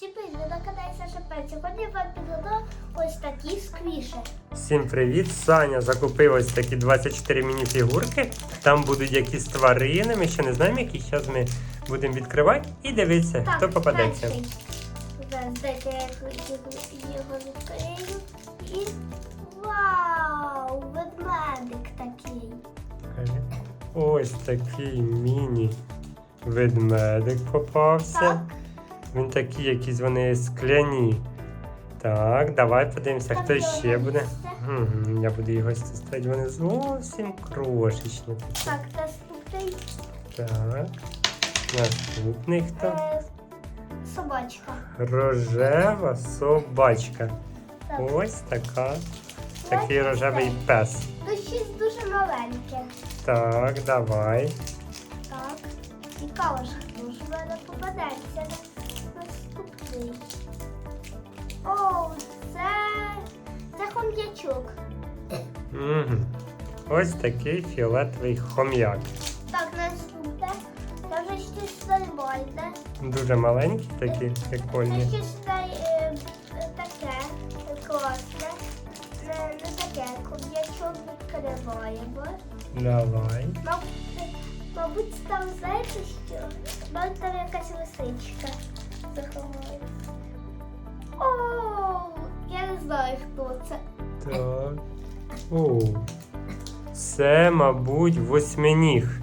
Всім. Сьогодні вам підготував ось такі сквіші. Всім привіт! Саня закупив ось такі 24 міні-фігурки. Там будуть якісь тварини. Ми ще не знаємо, які. Зараз ми будемо відкривати і дивитися, хто попадеться. Зараз дайте я його- його відкрию. І вау! Ведмедик такий. Ось такий міні-ведмедик попався. Так, Він такий, якісь вони скляні. Так, давай подивимося, хто ще буде. Мгм, Я буду його стати. Вони зовсім крошечні. так, наступний Так. Наступний хто? е, собачка. Рожева собачка. Так. Ось така. Такий рожевий пес. Ну, щось дуже маленьке. Так, давай. Так. Цікаво ж в мене попадеться на. О, це. Це хом'ячок. Угу. Ось такий фіолетовий хом'як. Так, наступне. Це вже щось нормальне. Дуже маленький такий, Це прикольний. щось е, е, таке класне. Не, не таке. Хом'ячок відкриваємо. Давай. Мабуть, мабуть, там знаєте що? Мабуть, там якась лисичка заховається. О, я не знаю, хто це. Так. О. Це, мабуть, восьминіг.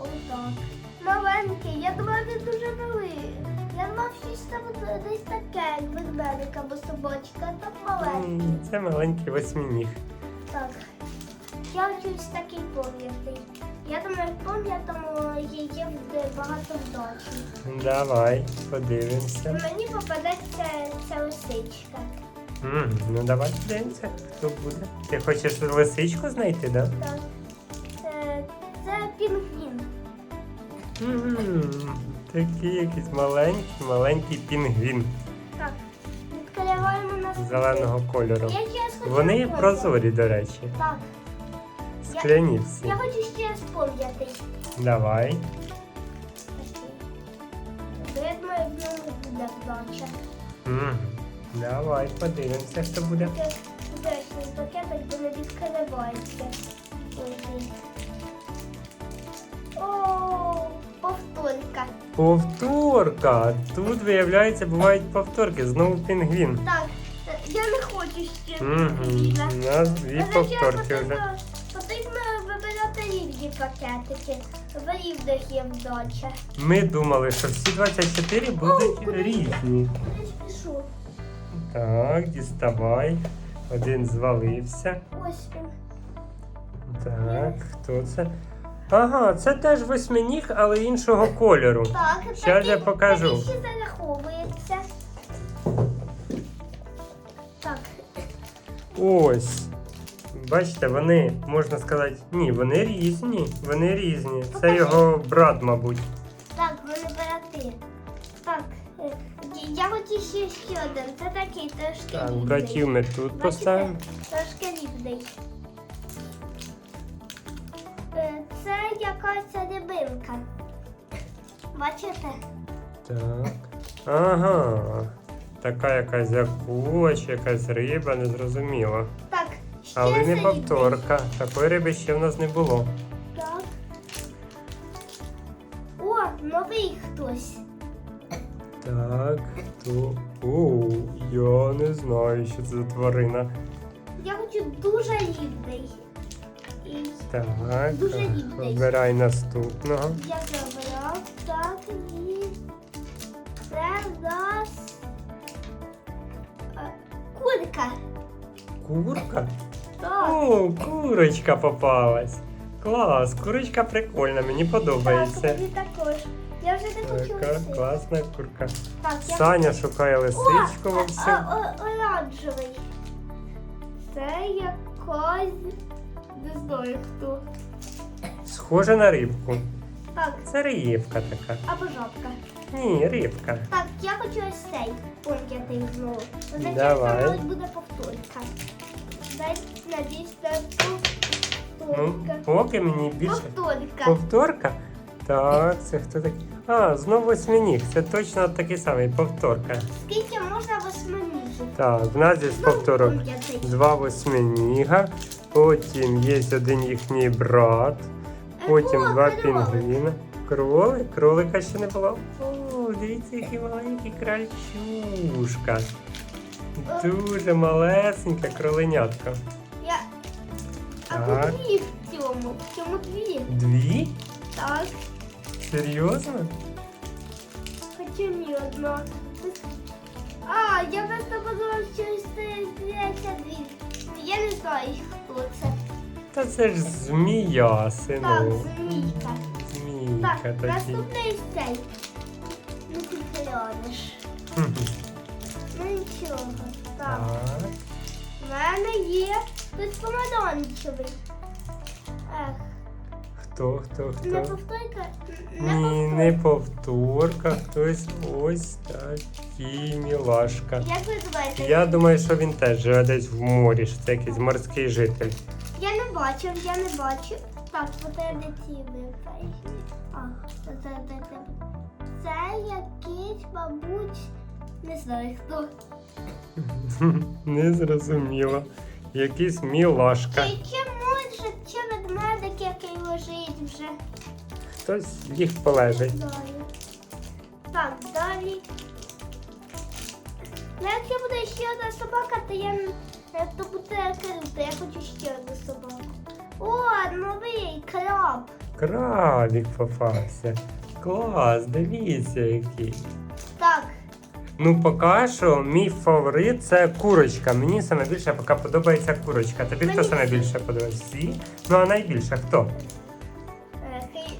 О, так. Маленький, я думала, він дуже великий. Я щось там десь таке, як ведмедик або собачка, а там маленький. Це маленький восьминіг. Я чусь такий пам'ятний. Я думаю, пам'ятному є, багато вдачі. Давай, подивимося. Мені попадеться ця лисичка. М, Ну давай подивимося, хто буде. Ти хочеш лисичку знайти, так? Так. Це, це пінгвін. М, Такий якийсь маленький, маленький пінгвін Так. Відкриваємо нас. зеленого кольору. Вони прозорі, до речі. Так. Скляні. Я хочу ще спробувати. Давай. Я думаю, в буде вдача. М, Давай, подивимося, хто буде. Пакетик, де не відкривається. Ой. О, повторка. Повторка. Тут, виявляється, бувають повторки. Знову пінгвін. Так, я не хочу ще. Угу. У нас дві повторки вже. потрібно рівні пакетики. Рівних є вдача. Ми думали, що всі 24 будуть куди різні. Пишу. Так, діставай. Один звалився. Ось він. Так, хто це? Ага, це теж восьминіг, але іншого кольору. Так, Щас я покажу. Ще зараховується. Так, Ось. Бачите, вони, можна сказати, ні, вони різні. Вони різні. Це Покажи. його брат, мабуть. так, вони брати. Так, е, я хочу ще ще один. Це такий трошки Так, рівний. братів ми тут Бачите? поставимо. Трошки рівний. Е, Це якась рибинка. Бачите? Так. Ага. Така якась акула чи якась риба, не зрозуміло. Так, ще Але не повторка. Такої риби ще в нас не було. Так. О, новий хтось. Так, то. О, я не знаю, що це за тварина. Я хочу дуже рівний. І Так, Дуже рідний. обирай наступного. я забрав так і це в нас е, курка. Курка? Так. О, курочка попалась. Клас, курочка прикольна, мені Так, подобається. мені також. Я вже не хочу Така лисичку. класна курка. Так, я Саня шукає лисичку во а- всьому. о- оранжевий. Це якась не знаю хто. Схоже на рибку. Так, Це рибка така. або жабка. Ні, рибка. Так, я хочу ось цей пом'ятий знову. Означає, Давай. що мабуть буде повторка. Дай надіюсь Ну, повторка. поки мені більше. Повторка. Повторка? Так, це хто такий? А, знову восьминіг. Це точно такий самий повторка. Скільки можна восьминіжок? Так, в нас є Ну, повторок. Два восьминіга, потім є один їхній брат, потім О, два пінгвіна. Кролик, кролика ще не було. О, дивіться, який маленький крольчушка. Дуже малесенька кроленятка. Я... А Так. тут дві в цьому. В цьому дві. Дві? Так. Серйозно? Хоча ні одна. А, я просто подумав, що це здається дві. Я не знаю, хто це. Та це ж змія, Так, сину. змійка. Змійка Так, наступний цей. Ну ти глянеш. Хм. Нічого. Так. У мене є тут помадончевий. Ех, Хто, хто, не хто? повторка. Ні, не повторка, хтось ось такий мілашка. Як ви думаєте? Я думаю, що він теж живе десь в морі, що це якийсь морський житель. Я не бачив, я не бачив. Так, фотоедитивний пейсні. А, це, це, це, це. Це якийсь, мабуть, не знаю хто. Не зрозуміло. Якийсь мілашка. Чи може, чи ведмедик, який лежить вже. Хтось ліг полежить. Не знаю. Так, далі. Ну, якщо буде ще одна собака, то я е, то буде круто. Я хочу ще одну собаку. О, новий краб. Крабік попався. Клас, дивіться який. Ну, поки що мій фаворит це курочка. Мені саме більше поки подобається курочка. Тобі хто Мені саме всі. більше подобається? Всі? Ну а найбільше хто? е,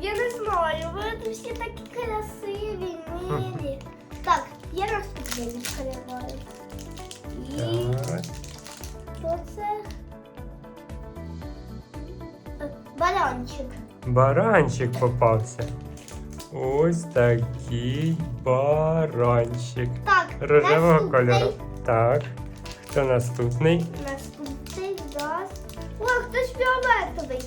я не знаю, ви тут всі такі красиві, милі. Так, я наступний відкриваю. І Так. хто це? Е, Баранчик. Баранчик попався. Ось такий баранчик. Так, Рожевого наступний. кольору. Так. Хто наступний? Наступний раз. О, хтось фіолетовий.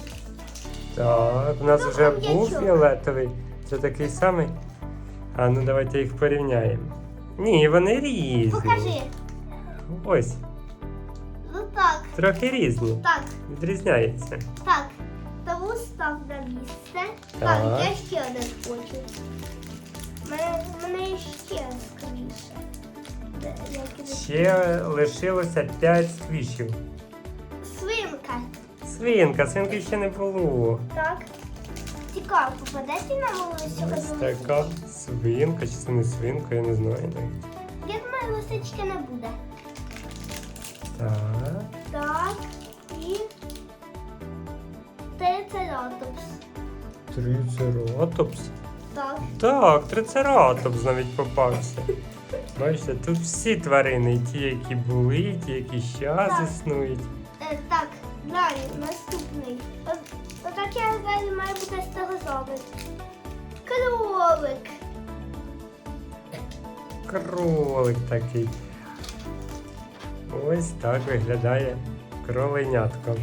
Так, у нас Ну, вже був фіолетовий. Це такий самий. А ну давайте їх порівняємо. Ні, вони різні. Покажи. Ось, Ну так, трохи різні. так, Відрізняється. так. Тому став на місце. Так, Так. я ще один хочу. Мене, мене ще іде? Ще лишилося 5 сквішів. Свинка. Свинка, свинки ще не було. Так. Цікаво, попадеться на волосся Ось така свинка, чи це не свинка, я не знаю навіть. Я думаю, лисички не буде. Так. Трицератопс. Трицератопс. Так. Так, трицератопс навіть попався. Бачите, тут всі тварини, ті, які були, ті, які зараз Так. існують. Е, так, далі, наступний. От, отак я далі має бути стегозавр. Кролик. Кролик такий. Ось так виглядає кроленятко.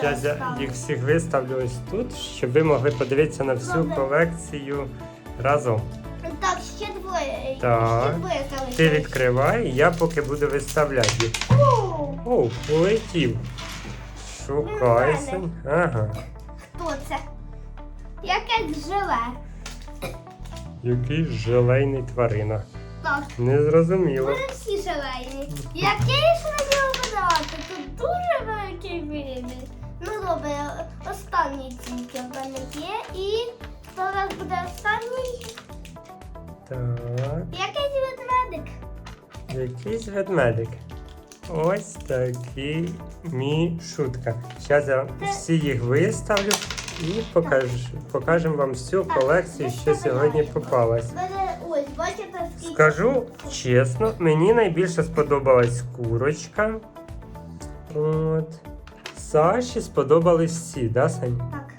Зараз я їх всіх виставлю ось тут, щоб ви могли подивитися на всю колекцію разом. Так, ще двоє. Так. Ще двоє Ти відкривай, я поки буду виставляти їх. О, полетів. Шукай. Ну, Сань. Ага. Хто це? Якесь желе. Який желейний тварина. Так. Незрозуміло. Вони всі желейні. Який ж мені обирати? Тут дуже великий вибір. Ну добре, останній тільки в мене є. І зараз буде останній. Так. Якийсь ведмедик. Якийсь ведмедик. Ось такий мішутка. Зараз я всі їх виставлю і покажу, покажемо вам всю колекцію, що сьогодні попалась. Скажу чесно, мені найбільше сподобалась курочка. От. Саші сподобались всі, да, Саня? Так.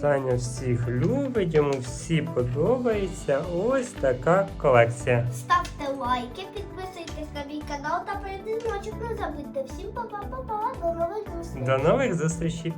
Саня всіх любить, йому всі подобається. Ось така колекція. Ставте лайки, підписуйтесь на мій канал та значок. Не забудьте. Всім па-па-па-па. До нових зустрічей. До нових зустрічей!